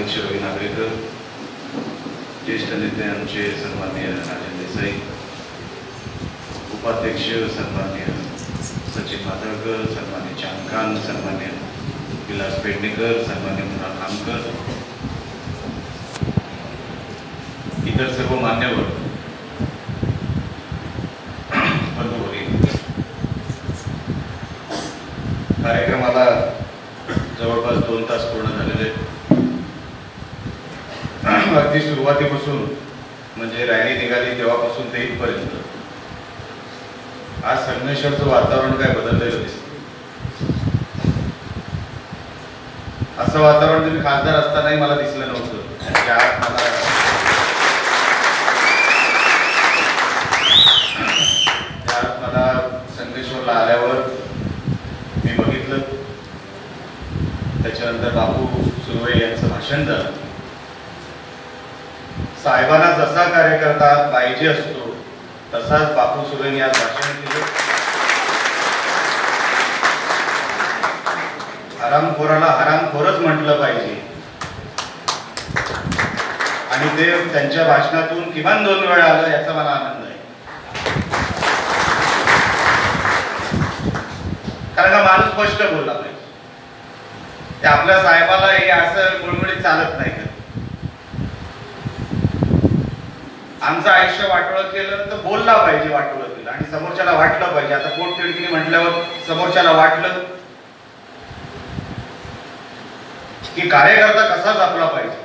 अध्यक्ष रवी नागरेकर ज्येष्ठ नेते आमचे सन्माननीय राजन देसाई. उपाध्यक्ष सन्माननीय सचिन माधवकर सन्मान्य चांदखान सन्मान्य विलास पेडणेकर सन्मान्य मुना खामकर. इतर सर्व मान्यवर कार्यक्रमाला जवळपास दोन तास पूर्ण झालेले आहेत. अगदी सुरुवातीपासून म्हणजे रॅली निघाली तेव्हापासून ते इथपर्यंत. आज संगमेश्वरचं वातावरण काय बदललेलं दिसत असं वातावरण तुम्ही खासदार असतानाही मला दिसलं नव्हतं. आज मला मला संगमेश्वरला आल्यावर मी बघितलं. त्याच्यानंतर बापू सुरवे यांचं भाषण झालं. साहेबांना जसा कार्यकर्ता पाहिजे असतो तसाच बापू सुर्वेंनी आज भाषण केले. हरामखोराला हरामखोरच म्हटलं पाहिजे. आणि ते त्यांच्या भाषणातून किमान दोन वेळा आलं याचा मला आनंद आहे. कारण का माणूस स्पष्ट बोलला पाहिजे. ते आपल्या साहेबाला हे असं गुळगुळीत चालत नाही का आमचं आयुष्य वाटोळं केलं तर बोलला पाहिजे वाटोळं केलं. आणि समोरच्याला वाटलं पाहिजे. आता पोट तिडकीने म्हटल्यावर समोरच्याला वाटलं की कार्यकर्ता कसा जपला पाहिजे?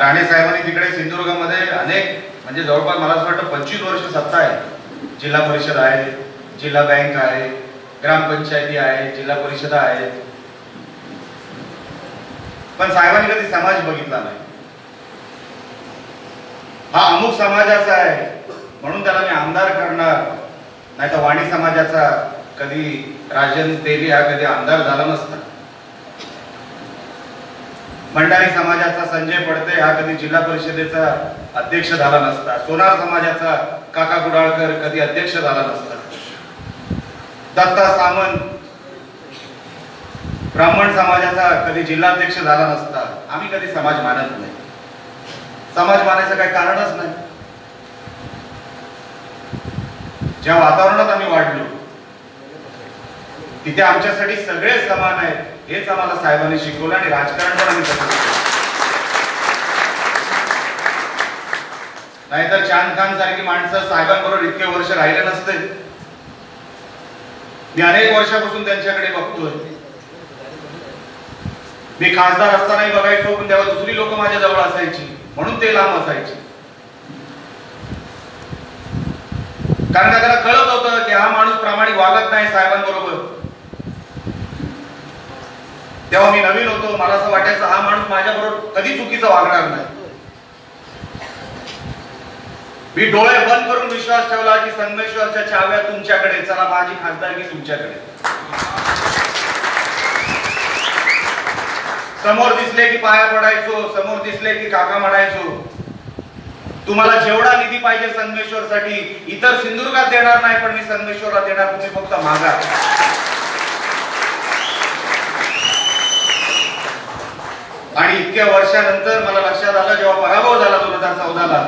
राणे साहेबांनी तिकडे सिंधुदुर्गामध्ये अनेक म्हणजे जवळपास मला असं वाटतं पंचवीस वर्ष सत्ता आहे. जिल्हा परिषद आहे जिल्हा बँक आहे ग्रामपंचायती आहे जिल्हा परिषद आहेत. पण साहेबांनी कधी समाज बघितला नाही. हा अमुक समाजाचा आहे. म्हणून त्याला मी आमदार करणार. नाही तर वाणी समाजाचा कधी राजन तेली हा कधी आमदार झाला नसता. भंडारी समाजाचा संजय पडते हा कधी जिल्हा परिषदेचा अध्यक्ष झाला नसता. सोनार समाजाचा काका गुडाळकर कधी अध्यक्ष झाला नसता. दत्ता सामंत ब्राह्मण समाजाचा कधी जिल्हाध्यक्ष झाला नसता. आम्ही कधी समाज मानत नाही. समाज मानायचं काही कारणच नाही. ज्या वातावरणात आम्ही वाढलो तिथे आमच्यासाठी सगळे समान आहेत हेच आम्हाला साहेबांनी शिकवलं आणि राजकारण पण आम्ही नाहीतर चांद खान सारखी माणसं साहेबांबरोबर इतके वर्ष राहिले नसते. मी अनेक वर्षापासून त्यांच्याकडे बघतोय. मी खासदार असतानाही बघायचो पण तेव्हा दुसरी लोक माझ्या जवळ असायची. म्हणून ते लांब असायचे. कारण का त्याला कळत होतं की हा माणूस प्रामाणिक वागत नाही साहेबांबरोबर. तेव्हा मी नवीन होतो. मला असं वाटायचं हा माणूस माझ्याबरोबर कधी चुकीचं वागणार नाही. मी डोळे बंद करून विश्वास ठेवला की संगमेश्वरच्या चाव्या तुमच्याकडे चला माझी खासदारकी तुमच्याकडे. समोर दिसले की पाया पडायचो समोर दिसले की काका म्हणायचो तुम्हाला जेवढा निधी पाहिजे संगमेश्वर साठी इतर सिंधुदुर्गात देणार नाही पण मी संगमेश्वरला देणार तुम्ही फक्त मागा. आणि इतक्या वर्षानंतर मला लक्षात आलं जेव्हा पराभव झाला दोन हजार चौदाला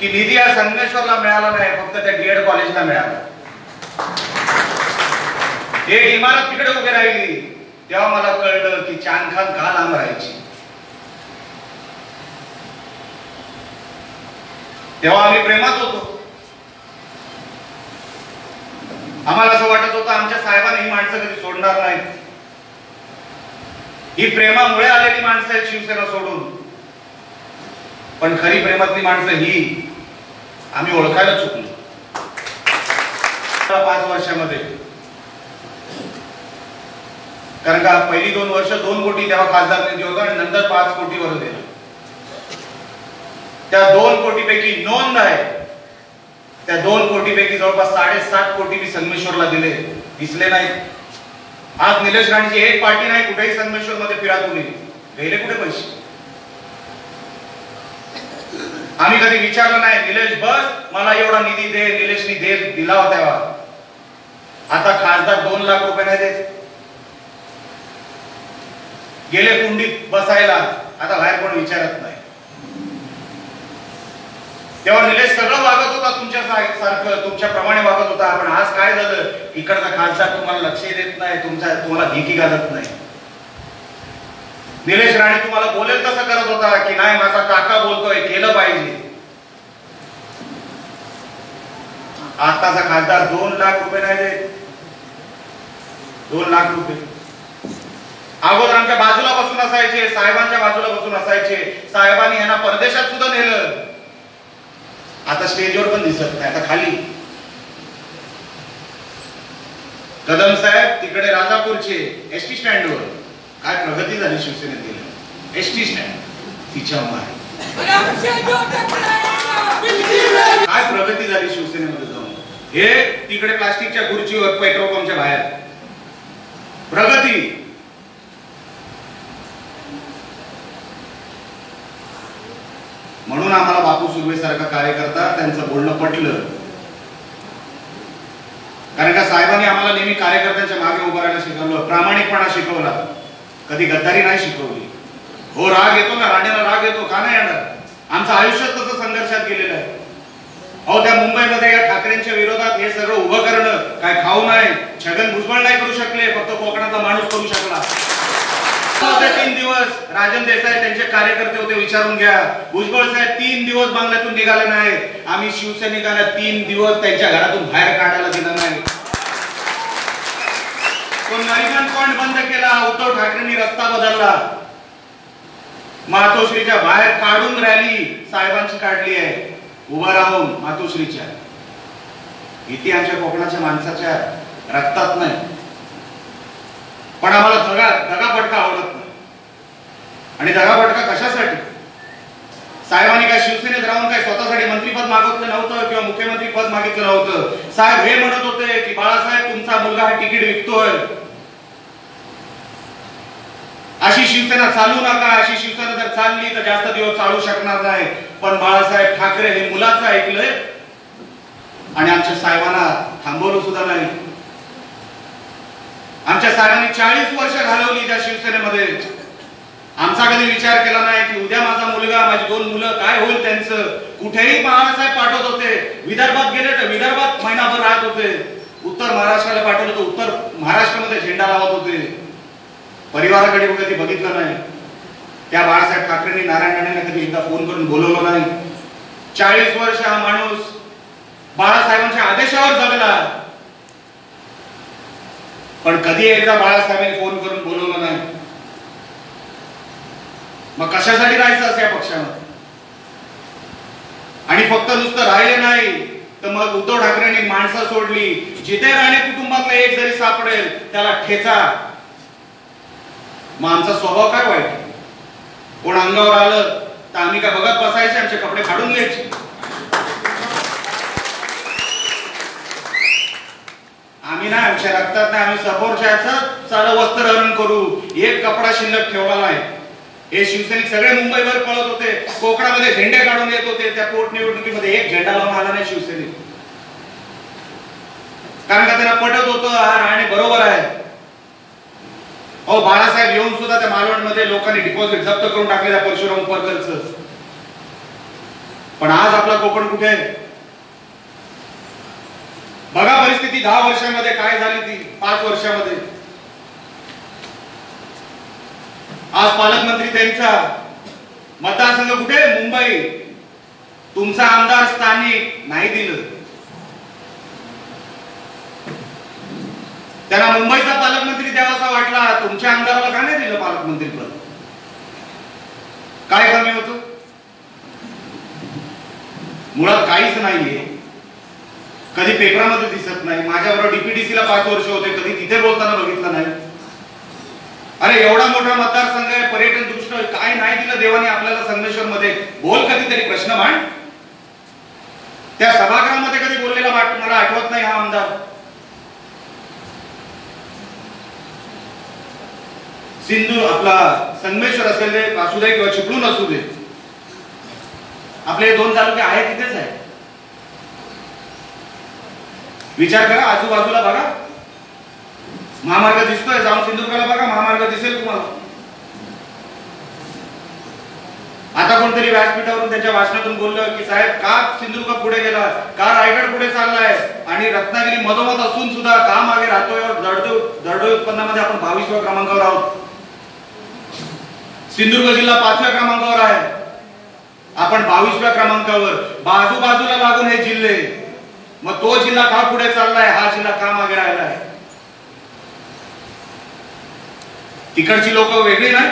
की निधी हा संगमेश्वरला मिळाला नाही फक्त त्या डीएड कॉलेजला मिळाला. एक इमारत तिकडे उभी राहिली. तेव्हा मला कळलं की चान खान का लांब राहायची तेव्हा आम्ही प्रेमात होतो. आम्हाला असं वाटत होतं आमच्या साहेबांनी ही माणसं कधी सोडणार नाहीत. ही प्रेमामुळे आलेली माणसं आहेत शिवसेना सोडून. पण खरी प्रेमातली माणसं ही आम्ही ओळखायला चुकलो. पाच वर्षामध्ये. कारण का पहिली दोन वर्ष दोन कोटी तेव्हा खासदार निधी होता आणि नंतर पाच कोटीवर दिला त्या दोन कोटीपैकी नोंद आहे. त्या दोन कोटीपैकी जवळपास साडेसात कोटी मी संगमेश्वरला दिले. दिसले नाही आज निलेश राणेची एक पार्टी नाही कुठेही संगमेश्वर मध्ये फिरा तुम्ही गेले कुठे पैसे? आम्ही कधी विचारलं नाही निलेश बस मला एवढा निधी दे निलेशनी दे दिला होता. तेव्हा आता खासदार दोन लाख रुपये नाही देत. गेले कुंडीत बसायला आता बाहेर कोण विचारत नाही. तेव्हा निलेश सगळं वागत होता तुमच्या सारखं तुमच्या प्रमाणे वागत होता. पण आज काय झालं? इकडचा खालसा तुम्हाला लक्ष देत नाही तुमच्या तुम्हाला भीती घालत नाही. निलेश राणे तुम्हाला बोलेल तसं करत होता की नाही माझा काका बोलतोय केलं पाहिजे. आताचा खासदार दोन लाख रुपये नाही देत. दोन लाख रुपये. अगोदर आमच्या बाजूला बसून असायचे साहेबांच्या बाजूला बसून असायचे. साहेबांनी यांना परदेशात सुद्धा नेलं. आता स्टेजवर पण दिसत नाही आता खाली. कदम साहेब तिकडे राजापूरचे एस टी स्टँडवर. काय प्रगती झाली शिवसेनेत गेलं एस टी स्टँड तिच्या माय काय प्रगती झाली शिवसेनेमध्ये जाऊन? हे तिकडे प्लास्टिकच्या खुर्चीवर पेट्रोल पंपच्या बाहेर. प्रगती. म्हणून आम्हाला बापू सुर्वे सारखा कार्यकर्ता त्यांचं बोलणं पटलं. कारण का साहेबांनी आम्हाला नेहमी कार्यकर्त्यांच्या मागे उभं राहायला शिकवलं प्रामाणिकपणा शिकवला. कधी गद्दारी नाही शिकवली. हो राग येतो ना राणेला राग येतो का नाही येणार? आमचं आयुष्यात तसं संघर्षात गेलेलं आहे. अहो त्या मुंबईमध्ये या ठाकरेंच्या विरोधात हे सगळं उभं करणं काय खाऊ नाही छगन भुजबळ नाही करू शकले फक्त कोकणाचा माणूस करू शकला. होते तीन दिवस राजन देसाई त्यांचे कार्यकर्ते होते विचारून घ्या. भुजबळ साहेब तीन दिवस बांगल्यातून निघाले नाही आम्ही शिवसैनिकांना तीन दिवस त्यांच्या घरातून बाहेर काढायला दिलं नाही. तो नरिमन पॉइंट बंद केला उद्धव ठाकरेंनी रस्ता बदलला. मातोश्रीच्या बाहेर काढून रॅली साहेबांची काढली आहे. उभा राहून मातोश्रीच्या. इथे आमच्या कोकणाच्या माणसाच्या रक्तात नाही. पण आम्हाला दगा दगापटका आवडत नाही. आणि दगापटका कशासाठी? साहेबांनी काय शिवसेनेत राहून काय स्वतःसाठी मंत्रीपद मागितलं नव्हतं किंवा मुख्यमंत्री पद मागितलं नव्हतं? साहेब हे म्हणत होते की बाळासाहेब तुमचा मुलगा हा तिकीट विकतोय. अशी शिवसेना चालू नका अशी शिवसेना जर चालली तर जास्त दिवस चालू शकणार नाही. पण बाळासाहेब ठाकरे हे मुलाचं ऐकलंय. आणि आमच्या साहेबांना थांबवलं सुद्धा नाही. आमच्या साहेबांनी चाळीस वर्ष घालवली त्या शिवसेनेमध्ये. आमचा कधी विचार केला नाही की उद्या माझा मुलगा माझी दोन मुलं काय होईल त्यांचं? कुठेही बाळासाहेब पाठवत होते. विदर्भात गेले तर विदर्भात महिनाभर राहत होते. उत्तर महाराष्ट्राला पाठवलं तर उत्तर महाराष्ट्रामध्ये झेंडा लावत होते. परिवाराकडे कधी बघितलं नाही. त्या बाळासाहेब ठाकरेंनी नारायण राणेंना कधी एकदा फोन करून बोलवलं नाही. चाळीस वर्ष हा माणूस बाळासाहेबांच्या आदेशावर जगला. पण कधी एकदा बाळासाहेबांनी फोन करून बोलवलं नाही. मग कशासाठी राहायचं असं या पक्षामध्ये? आणि फक्त नुसतं राहिले नाही तर मग उद्धव ठाकरेंनी माणसं सोडली. जिथे राणे कुटुंबातला एक जरी सापडेल त्याला ठेचा. मग आमचा स्वभाव काय वाईट? कोण अंगावर आलं तर आम्ही काय बघत बसायचे आमचे कपडे काढून घ्यायचे? आम्ही नाही आमच्या रक्तात नाही आम्ही समोरच्याचं वस्त्र वस्त्रहरण करू. एक कपडा शिल्लक ठेवला नाही हे शिवसैनिक सगळे मुंबईवर पळत होते. कोकणामध्ये झेंडे काढून येत होते. त्या पोटनिवडणुकीमध्ये एक झेंडा लावून आला नाही शिवसैनिक. कारण का त्यांना पटत होतं हा राणे बरोबर आहे. अहो बाळासाहेब येऊन सुद्धा त्या मालवणमध्ये लोकांनी डिपॉझिट जप्त करून टाकले त्या परशुराम परकरच पण आज आपला कोकण कुठे आहे? बघा परिस्थिती दहा वर्षामध्ये काय झाली ती पाच वर्षामध्ये. आज पालकमंत्री त्यांचा मतदारसंघ कुठे? मुंबई. तुमचा आमदार स्थानिक नाही दिलं. त्यांना मुंबईचा पालकमंत्री द्यावासा वाटला तुमच्या आमदाराला का नाही दिलं पालकमंत्री पद? काय कमी होत? मुळात काहीच नाहीये. कधी पेपरामध्ये दिसत नाही माझ्याबरोबर डीपीडीसी ला पाच वर्ष होते कधी तिथे बोलताना बघितलं नाही. अरे एवढा मोठा मतदारसंघ आहे पर्यटन दृष्ट काय नाही दिलं देवाने आपल्याला संगमेश्वर मध्ये बोल कधीतरी प्रश्न मांड त्या सभागृहामध्ये कधी बोललेला वाट मला आठवत नाही हा आमदार. सिंधू आपला संगमेश्वर असेल दे असू दे किंवा चिपळूण असू दे. आपले दोन तालुके आहेत तिथेच आहे. विचार करा आजूबाजूला बघा. महामार्ग दिसतोय जाऊन सिंधुदुर्गाला बघा महामार्ग दिसेल तुम्हाला. आता कोणतरी व्यासपीठावरून त्यांच्या वाचनातून बोललं की साहेब का सिंधुदुर्ग पुढे गेला का रायगड पुढे चाललाय? आणि रत्नागिरी मधोमध असून सुद्धा का मागे राहतोय? दरडोई उत्पन्नामध्ये आपण बावीसव्या क्रमांकावर आहोत. सिंधुदुर्ग जिल्हा पाचव्या क्रमांकावर आहे. आपण बावीसव्या क्रमांकावर. बाजूबाजूला लागून हे जिल्हे. मग तो जिल्हा का पुढे चाललाय? हा जिल्हा का मागे आहे? तिकडची लोक वेगळी नाही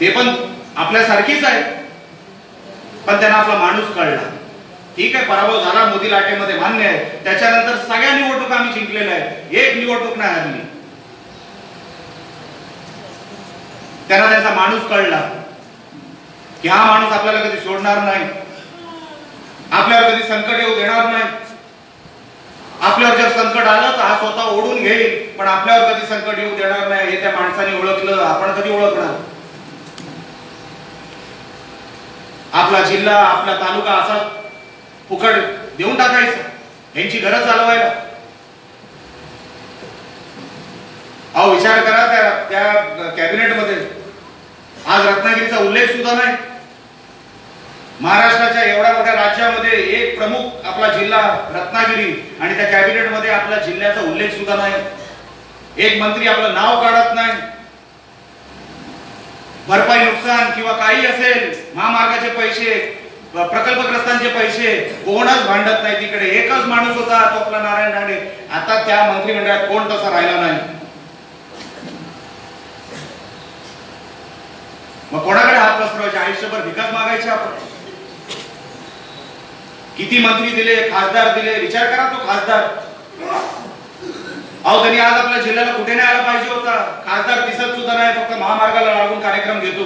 ते पण आपल्यासारखीच आहे पण त्यांना आपला माणूस कळला. ठीक आहे पराभव झाला मोदी लाटेमध्ये मान्य आहे. त्याच्यानंतर सगळ्या निवडणूक आम्ही जिंकलेल्या आहेत. एक निवडणूक नाही हरली. त्यांना त्यांचा माणूस कळला. की हा माणूस आपल्याला कधी सोडणार नाही. आपल्यावर कधी संकट येऊ देणार नाही. आपल्यावर जर संकट आलं तर हा स्वतः ओढून घेईल पण आपल्यावर कधी संकट येऊ देणार नाही हे त्या माणसाने ओळखलं आपण कधी ओळखणार? आपला जिल्हा आपला तालुका असा फुकट देऊन टाकायचं. यांची गरज चालवायला. अहो विचार करा त्या त्या कॅबिनेटमध्ये. आज रत्नागिरीचा उल्लेख सुद्धा नाही. महाराष्ट्राच्या एवढ्या मोठ्या राज्यामध्ये एक प्रमुख आपला जिल्हा रत्नागिरी आणि त्या कॅबिनेटमध्ये आपल्या जिल्ह्याचा उल्लेख सुद्धा नाही. एक मंत्री आपलं नाव काढत नाही. भरपाई नुकसान किंवा काही असेल महामार्गाचे पैसे प्रकल्पग्रस्तांचे पैसे कोणच भांडत नाही तिकडे. एकच माणूस होता तो आपला नारायण राणे आता त्या मंत्रिमंडळात कोण तसा राहिला नाही. मग कोणाकडे हात पसरवायचे? आयुष्यभर विकास मागायचे आपण. किती मंत्री दिले खासदार दिले? विचार करा तो खासदार. अहो त्यांनी आज आपल्या जिल्ह्याला कुठे नाही आला पाहिजे होता. खासदार दिसत सुद्धा नाही फक्त महामार्गाला लागून कार्यक्रम घेतो.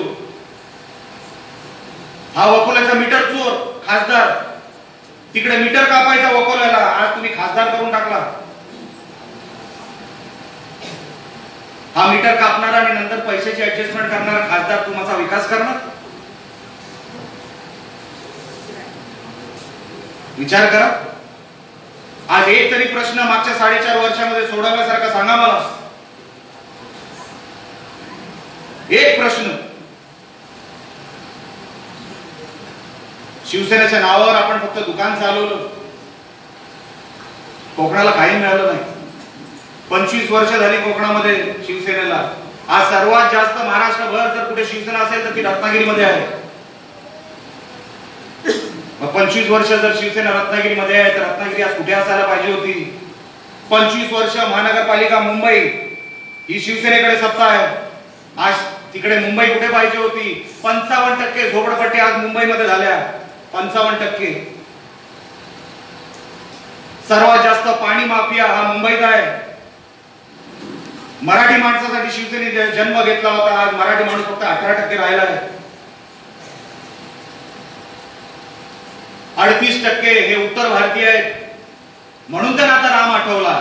हा वकोल्याचा मीटर चोर खासदार. तिकडे मीटर कापायचा वकोल्याला. आज तुम्ही खासदार करून टाकला. हा मीटर कापणारा आणि नंतर पैशाची ऍडजस्टमेंट करणारा खासदार तुमचा विकास करणार? विचार करा. आज एक तरी प्रश्न मागच्या साडेचार वर्षामध्ये सोडवल्यासारखा सांगा मला. एक प्रश्न. शिवसेनेच्या नावावर आपण फक्त दुकान चालवलं. कोकणाला काही मिळालं नाही. पंचवीस वर्ष झाली कोकणामध्ये शिवसेनेला. आज सर्वात जास्त महाराष्ट्रभर जर कुठे शिवसेना असेल तर ती रत्नागिरीमध्ये आहे. मग पंचवीस वर्ष जर शिवसेना रत्नागिरीमध्ये आहे तर रत्नागिरी आज कुठे असायला पाहिजे होती? पंचवीस वर्ष महानगरपालिका मुंबई ही शिवसेनेकडे सत्ता आहे. आज तिकडे मुंबई कुठे पाहिजे होती? पंचावन्न टक्के झोपडपट्टी आज मुंबईमध्ये झाल्या. पंचावन्न टक्के. सर्वात जास्त पाणी माफिया हा मुंबईत आहे. मराठी माणसासाठी शिवसेने जन्म घेतला होता. आज मराठी माणूस फक्त अठरा टक्के राहिला आहे. अडतीस टक्के हे उत्तर भारतीय आहेत. म्हणून तर आता राम आठवला.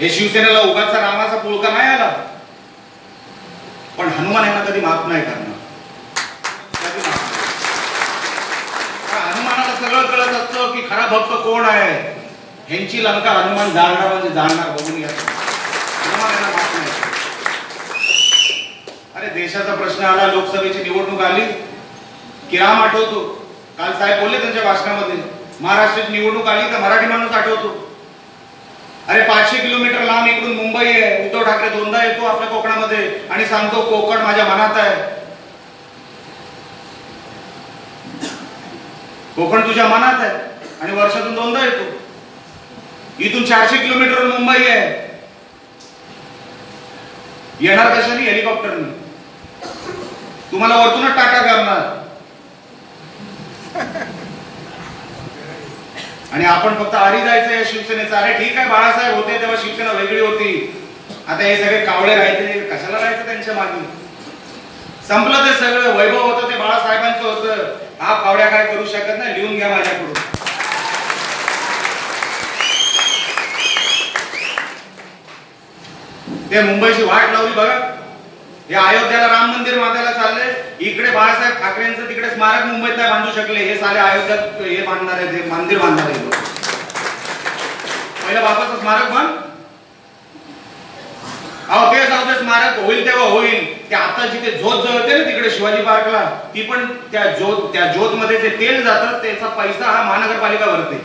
हे शिवसेनेला उगाचा रामाचा पोळका नाही आला. पण हनुमान यांना कधी माफ नाही करणार. हनुमानाला सगळं कळत असतं की खरा भक्त कोण आहे? ह्यांची लंका हनुमान जाणणार म्हणजे जाणणार बघून घ्या. हनुमान यांना माफ नाही अरे देशाचा प्रश्न आला लोकसभेची निवडणूक आली. किराम आठवतो काल साहेब बोलले त्यांच्या भाषणामध्ये महाराष्ट्राची निवडणूक आली तर मराठी माणूस आठवतो. अरे पाचशे किलोमीटर लांब इकडून मुंबई आहे उद्धव ठाकरे दोनदा येतो आपल्या कोकणामध्ये आणि सांगतो कोकण माझ्या मनात आहे. कोकण तुझ्या मनात आहे आणि वर्षातून दोनदा येतो. इथून चारशे किलोमीटर मुंबई आहे. येणार कशाने? हेलिकॉप्टरने. तुम्हाला वरतूनच टाटा करणार आणि आपण फक्त आरी जायचं या शिवसेनेचं. अरे ठीक आहे बाळासाहेब होते तेव्हा शिवसेना वेगळी होती. आता हे सगळे कावळे राहायचे कशाला राहायचं त्यांच्या मागे? संपलं ते सगळं वैभव होतं ते बाळासाहेबांचं होतं. हा कावड्या काय करू शकत नाही लिहून घ्या माझ्याकडून. ते मुंबईची वाट लावली बघा. हे अयोध्याला राम मंदिर माताला चालले इकडे बाळासाहेब ठाकरेंचं तिकडे स्मारक मुंबईत नाही बांधू शकले हे सारे अयोध्यात हे बांधणार आहे मंदिर बांधणार आहे पहिलं बाबाचं स्मारक बांध अहो ते जाऊ दे स्मारक होईल तेव्हा होईल. ते आता जिथे ज्योत जळते ना तिकडे शिवाजी पार्कला ती पण त्या ज्योत त्या ज्योत मध्ये जे तेल जातं त्याचा पैसा हा महानगरपालिका भरते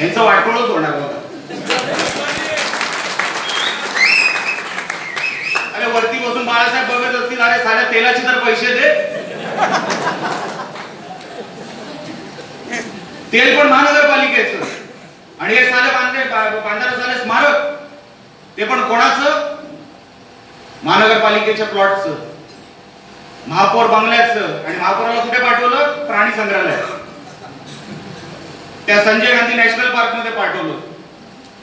यांचं वाटोळच होणार होता अरे वरती बसून बाळासाहेब बघत असतील अरे साऱ्या तेलाचे तर पैसे दे. तेल पण महानगरपालिकेचं. आणि हे साले बांधले बांधायला साले स्मारक. ते पण कोणाचं? महानगरपालिकेच्या प्लॉटचं. महापौर बंगल्याचं. आणि महापौराला कुठे पाठवलं? प्राणी संग्रहालयात. त्या संजय गांधी नॅशनल पार्कमध्ये पाठवलं.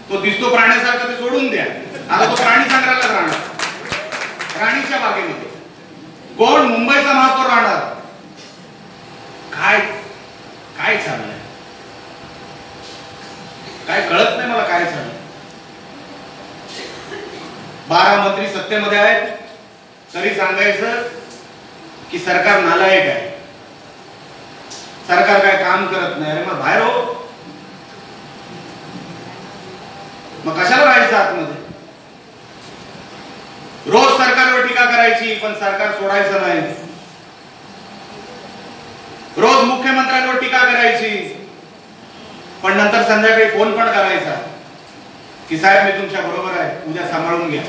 तो दिसतो प्राण्यासारखा ते सोडून द्या. आता तो प्राणी संग्रहालयात राहणार. राणीच्या बागेमध्ये. कोण मुंबईचा महापौर राहणार? काय काय चाललंय? काय कळत नाही मला काय चाललंय बारा मंत्री सत्तेमध्ये आहेत. तरी सांगायचं की सरकार नालायक आहे. सरकार काय काम करत नाही. अरे मग बाहेर हो. मग कशाला राहायचं आतमध्ये? रोज सरकारवर टीका करायची पण सरकार सोडायचं नाही. रोज मुख्यमंत्र्यांवर टीका करायची पण नंतर संध्याकाळी फोन पण करायचा की साहेब मी तुमच्या बरोबर आहे उद्या सांभाळून घ्या.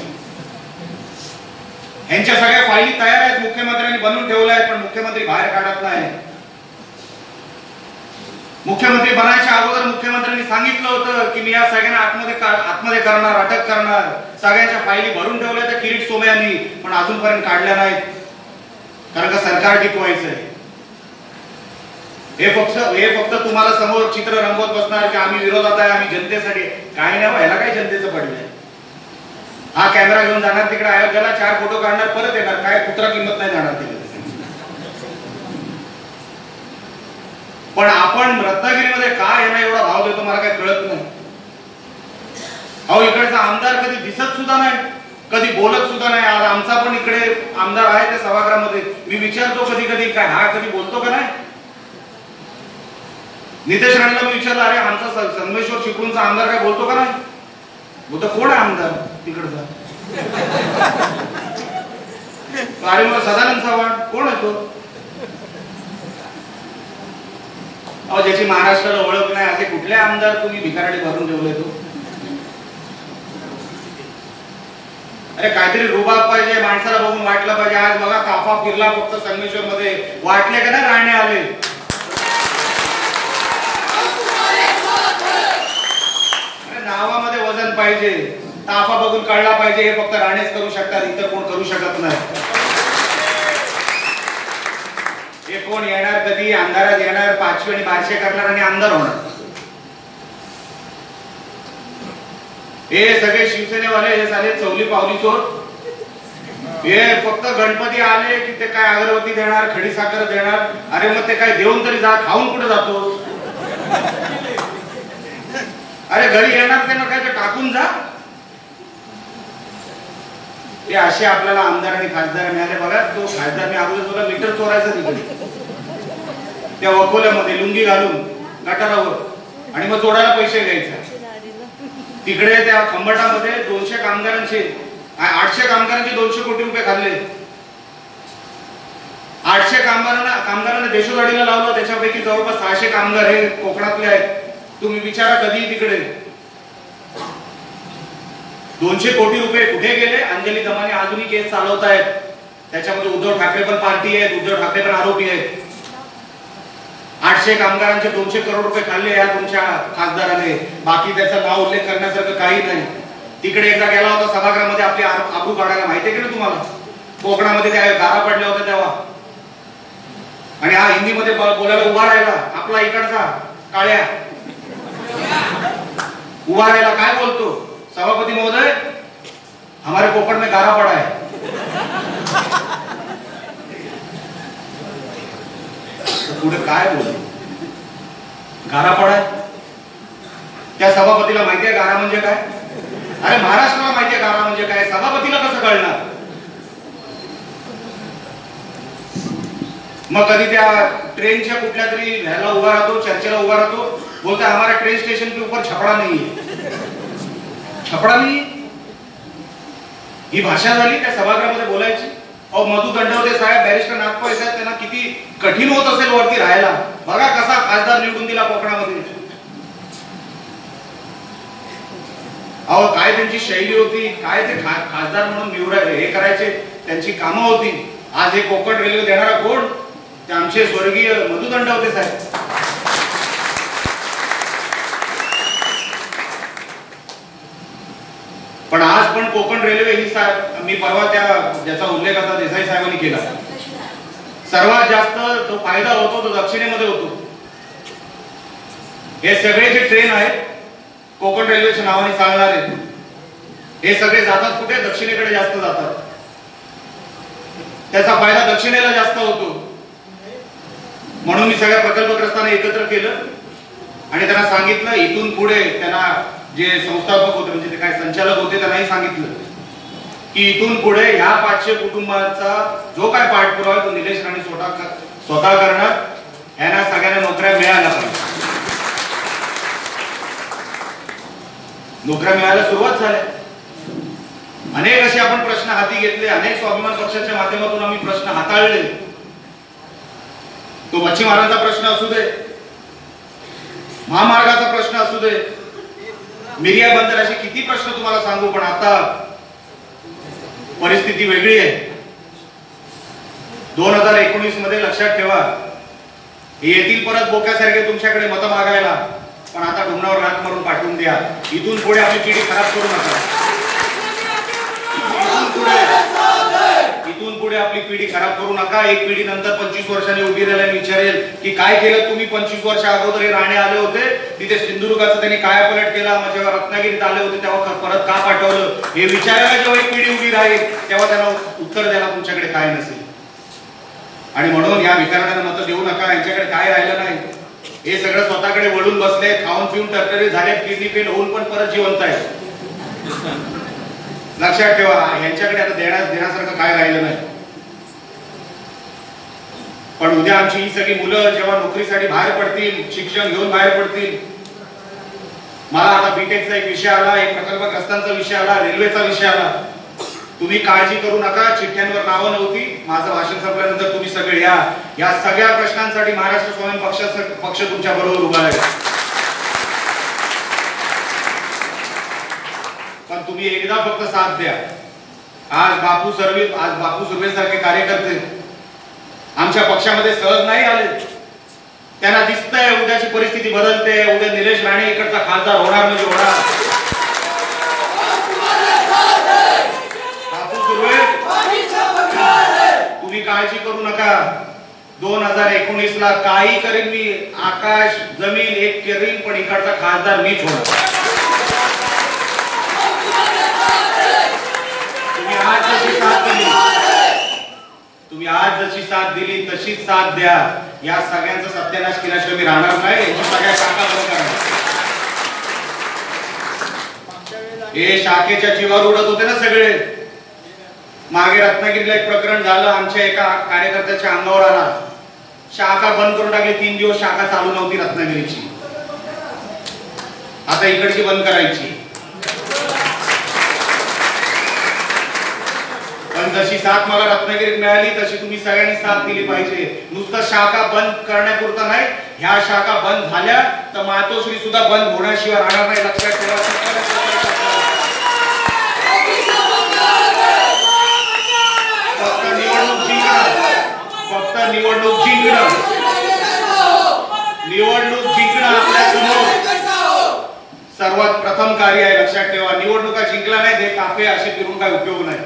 यांच्या सगळ्या फायली तयार आहेत मुख्यमंत्र्यांनी बनवून ठेवल्या आहेत पण मुख्यमंत्री बाहेर काढत नाही. मुख्यमंत्री बनायच्या अगोदर मुख्यमंत्र्यांनी सांगितलं होतं की मी या सगळ्यांना आतमध्ये का- आतमध्ये करणार अटक करणार. सगळ्यांच्या फायली भरून ठेवल्या त्या किरीट सोमयांनी पण अजूनपर्यंत काढल्या नाहीत. कारण का सरकार टिकवायचंय. हे फक्त हे फक्त तुम्हाला समोर चित्र रंगवत बसणार की आम्ही विरोधात आहे आम्ही जनतेसाठी काही नाही व्हायला काय जनतेचं पडलंय हा कॅमेरा घेऊन जाणार तिकडे अयोध्याला चार फोटो काढणार परत येणार. काय कुत्रा किंमत नाही जाणार तिकडे. पण आपण रत्नागिरीमध्ये काय यांना एवढा भाव देतो मला काही कळत नाही. अहो इकडचा आमदार कधी दिसत सुद्धा नाही कधी बोलत सुद्धा नाही. आज आमचा पण इकडे आमदार आहे त्या सभागृहामध्ये. मी विचारतो कधी कधी काय हा कधी बोलतो का नाही? नितेश राणेला मी विचारलं अरे आमचा संगमेश्वर चिपळूणचा आमदार काय बोलतो का नाही? बोलतो कोण आहे आमदार तिकडचा? अरे मग सदानंद चव्हाण कोण आहे तो? अहो ज्याची महाराष्ट्राला ओळख नाही असे कुठले आमदार तुम्ही भिकाराडी भरून ठेवले तो? अरे काहीतरी रुबाब पाहिजे माणसाला बघून वाटलं पाहिजे. आज बघा ताफा फिरला फक्त संगमेश्वर मध्ये वाटले का ना राणे आले? नावामध्ये वजन पाहिजे. ताफा बघून काढला पाहिजे हे फक्त राणेच करू शकतात इतर कोण करू शकत नाही. हे कोण येणार कधी अंधारात येणार पाचवी आणि बारशे करणार आणि आमदार होणार. हे सगळे शिवसेनेवाले हे झाले चौली पावली चोर. हे फक्त गणपती आले की ते काय अगरबत्ती देणार खडी साखर देणार? अरे मग ते काय देऊन तरी जा खाऊन कुठे जातो? अरे घरी येणार त्यांना काय ते टाकून जा. ते असे आपल्याला आमदार आणि खासदार मिळाले. बघा तो खासदार मी अगोदर तुला मीटर चोरायचा तिकडे. त्या अकोल्यामध्ये लुंगी घालून गटारावर आणि मग चोरायला पैसे घ्यायचे. तिकडे त्या खंबटामध्ये दोनशे कामगारांचे आठशे कामगारांचे दोनशे कोटी रुपये खाल्ले. आठशे कामगारांना कामगारांना देशोदाडीला लावलं. त्याच्यापैकी जवळपास सहाशे कामगार हे कोकणातले आहेत. तुम्ही विचारा कधी तिकडे. दोनशे कोटी रुपये कुठे गेले? अंजली दमाने अजूनही केस चालवत आहेत त्याच्यामध्ये उद्धव ठाकरे पण पार्टी आहेत उद्धव ठाकरे पण आरोपी आहेत. आठशे कामगारांचे दोनशे करोड रुपये खाल्ले या तुमच्या खासदाराने. बाकी त्याचा नाव उल्लेख करण्यासारखं काही नाही. तिकडे एकदा गेला होता सभागृहामध्ये आपली आबू आबरू काढायला. माहितीये की ना तुम्हाला? कोकणामध्ये त्या गारा पडल्या होत्या तेव्हा. आणि हा हिंदीमध्ये मध्ये बोलायला उभा राहिला. आपला इकडचा काळ्या. उभा राहिला. काय बोलतो? सभापति महोदय हमारे पोपट में गारा पड़ा है। तो पुढे काय बोल? गारा पडा त्या सभापतीला माहिती आहे गारा म्हणजे काय? अरे महाराष्ट्राला माहिती आहे गारा म्हणजे काय? सभापतीला कसं कळणार? मग कधी त्या ट्रेनच्या कुठल्या तरी ह्याला उभा राहतो चर्चेला उभा राहतो बोलता हमारा ट्रेन स्टेशन के ऊपर छपड़ा नहीं है ही भाषा झाली त्या सभागृहामध्ये बोलायची. अहो मधु दंडवते साहेब बॅरिस्टर नागपूर साहेब त्यांना किती कठीण होत असेल वरती राहायला. बघा कसा खासदार निवडून दिला कोकणामध्ये. अहो काय त्यांची शैली होती काय ते खासदार म्हणून निवडाय हे करायचे त्यांची कामं होती. आज हे कोकण रेल्वे देणारा कोण? ते आमचे स्वर्गीय मधुदंड होते साहेब. पण कोकण रेल्वे ही मी परवा त्या ज्याचा उल्लेख आता देसाई साहेबांनी केला. सर्वात जास्त जो फायदा होतो तो दक्षिणेमध्ये होतो. हे सगळे जे ट्रेन आहेत कोकण रेल्वेच्या नावाने चालणारे हे सगळे जातात कुठे? दक्षिणेकडे जास्त जातात. त्याचा फायदा दक्षिणेला जास्त होतो. म्हणून मी सगळ्या प्रकल्पग्रस्तांना एकत्र केलं आणि त्यांना सांगितलं इथून पुढे त्यांना जे संस्थापक होते म्हणजे ते काय संचालक होते त्यांनाही सांगितलं. की इथून पुढे ह्या पाचशे कुटुंबांचा जो काय पाठपुरावा आहे तो निलेश राणे स्वतः स्वतः करणार. यांना सगळ्यांना नोकऱ्या मिळाल्या पाहिजे. नोकऱ्या मिळायला सुरुवात झाल्या अनेक असे आपण प्रश्न हाती घेतले अनेक स्वाभिमान पक्षाच्या माध्यमातून आम्ही प्रश्न हाताळले. तो मच्छीमारांचा प्रश्न असू दे महामार्गाचा प्रश्न असू दे मिरिया बंदर असे किती प्रश्न तुम्हाला सांगू पण आता परिस्थिती वेगळी आहे. दोन हजार एकोणीसमध्ये लक्षात ठेवा हे येतील परत बोक्यासारखे तुमच्याकडे मतं मागायला पण आता डोंगरावर हात मारून पाठवून द्या. इथून पुढे आपली पिढी खराब करू नका. इथून पुढे आपली पिढी खराब करू नका. एक पिढी नंतर पंचवीस वर्षांनी उभी राहिल्याने विचारेल की काय केलं तुम्ही पंचवीस वर्ष अगोदर हे राणे आले होते? तिथे सिंधुदुर्गाचं त्यांनी काय पलट केला? जेव्हा रत्नागिरीत आले होते तेव्हा परत का पाठवलं? हे विचारायला जेव्हा एक पिढी उभी राहील तेव्हा त्यांना उत्तर द्यायला तुमच्याकडे काय नसेल. आणि म्हणून या भिकाऱ्यांना मत देऊ नका. यांच्याकडे काय राहिलं नाही. हे सगळं स्वतःकडे वळून बसले खाऊन पिऊन टरटरी झाले किडनी पेन होऊन पण परत जिवंत आहे लक्षात ठेवा यांच्याकडे आता देण्यास देण्यासारखं काय राहिलं नाही. पण उद्या आमची ही सगळी मुलं जेव्हा नोकरीसाठी बाहेर पडतील शिक्षण घेऊन बाहेर पडतील मला आता बीटेकचा एक विषय आला एक प्रकल्पग्रस्तांचा विषय आला रेल्वेचा विषय आला. तुम्ही काळजी करू नका चिठ्ठ्यांवर नावं नव्हती. माझं भाषण संपल्यानंतर तुम्ही सगळे या या सगळ्या प्रश्नांसाठी महाराष्ट्र स्वामी पक्षाचा पक्ष तुमच्या बरोबर उभा आहे पण तुम्ही एकदा फक्त साथ द्या. आज बापू सर्वे आज बापू सुर्वे सारखे कार्यकर्ते आमच्या पक्षामध्ये सहज नाही आले. त्यांना दिसतंय उद्याची परिस्थिती बदलते उद्या निलेश राणे इकडचा खासदार होणार म्हणजे होणार. बापू सुर्वे तुम्ही काळजी करू नका. दोन हजार एकोणीस ला काही करीन मी. आकाश जमीन एक करीन पण इकडचा खासदार मीच होणार तुम्ही आज जशी साथ दिली. तुम्ही आज जशी साथ दिली तशीच साथ द्या. या सगळ्यांचा सत्यानाश केल्याशिवाय मी राहणार नाही यांची सगळ्या शाखा बंद करणार. हे शाखेच्या जीवावर उडत होते ना सगळे. मागे रत्नागिरीला एक प्रकरण झालं आमच्या एका कार्यकर्त्याच्या अंगावर आला. शाखा बंद करून टाकली तीन दिवस शाखा चालू नव्हती रत्नागिरीची. आता इकडची बंद करायची. पण जशी साथ मला रत्नागिरीत मिळाली तशी तुम्ही सगळ्यांनी साथ दिली पाहिजे. नुसतं शाखा बंद करण्यापुरता नाही. ह्या शाखा बंद झाल्या तर मातोश्री सुद्धा बंद होण्याशिवाय राहणार नाही. लक्षात ठेवा. फक्त निवडणूक जिंकणं फक्त निवडणूक जिंकणं निवडणूक जिंकणं आपल्यासमोर. सर्वात प्रथम कार्य आहे लक्षात ठेवा. निवडणुका जिंकला नाही हे ताफे असे फिरून काय उपयोग नाही.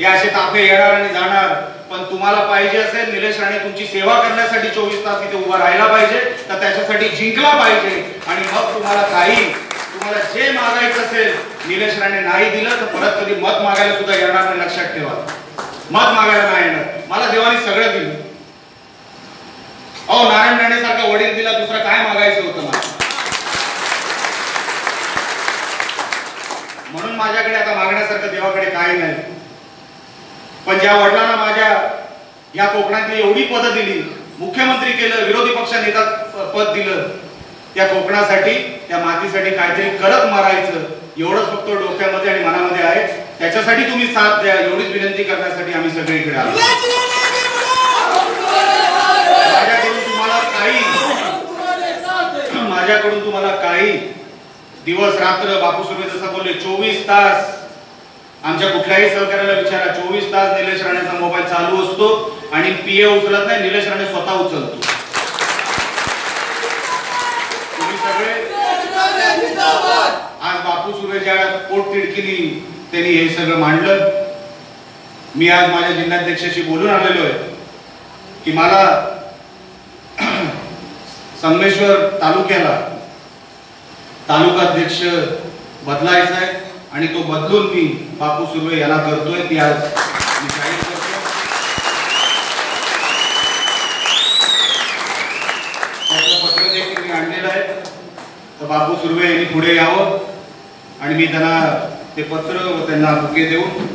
या असे ताफे येणार आणि जाणार. पण तुम्हाला पाहिजे असेल निलेश राणे तुमची सेवा करण्यासाठी चोवीस तास इथे उभा राहायला पाहिजे तर त्याच्यासाठी जिंकला पाहिजे. आणि मग तुम्हाला काही तुम्हाला जे मागायचं असेल निलेश राणे नाही दिलं तर परत कधी मत मागायला सुद्धा येणार नाही लक्षात ठेवा. मत मागायला नाही येणार. मला देवाने सगळं दिलं. अहो नारायण राणे सारखा वडील दिला दुसरं काय मागायचं होतं मला? म्हणून माझ्याकडे आता मागण्यासारखं देवाकडे काही नाही. पण ज्या वडिलांना माझ्या या कोकणातली एवढी पदं दिली मुख्यमंत्री केलं विरोधी पक्ष नेता पद दिलं त्या कोकणासाठी त्या मातीसाठी काहीतरी करत मारायचं एवढंच फक्त डोक्यामध्ये आणि मनामध्ये आहे. त्याच्यासाठी तुम्ही साथ द्या. एवढीच विनंती करण्यासाठी आम्ही सगळे इकडे आलो. माझ्याकडून तुम्हाला काही माझ्याकडून तुम्हाला काही दिवस रात्र बापू सुर्वे जसं बोलले चोवीस तास आमच्या कुठल्याही सहकार्याला विचारा. चोवीस तास निलेश राणेचा मोबाईल चालू असतो आणि पीए उचलत नाही निलेश राणे स्वतः उचलतो. तुम्ही सगळे आज बापू सुर्वे ज्या पोट तिडकीनी त्यांनी हे सगळं मांडलं. मी आज माझ्या जिल्हाध्यक्षाशी बोलून आलेलो आहे की मला संगमेश्वर तालुक्याला तालुकाध्यक्ष बदलायचा आहे आणि तो बदलून मी बापू सुर्वे याला करतोय ती आज मी जाहीर करतो त्याचं पत्र देखील मी आणलेलं आहे. तर बापू सुर्वे यांनी पुढे यावं आणि मी त्यांना ते पत्र व त्यांना बुके देऊन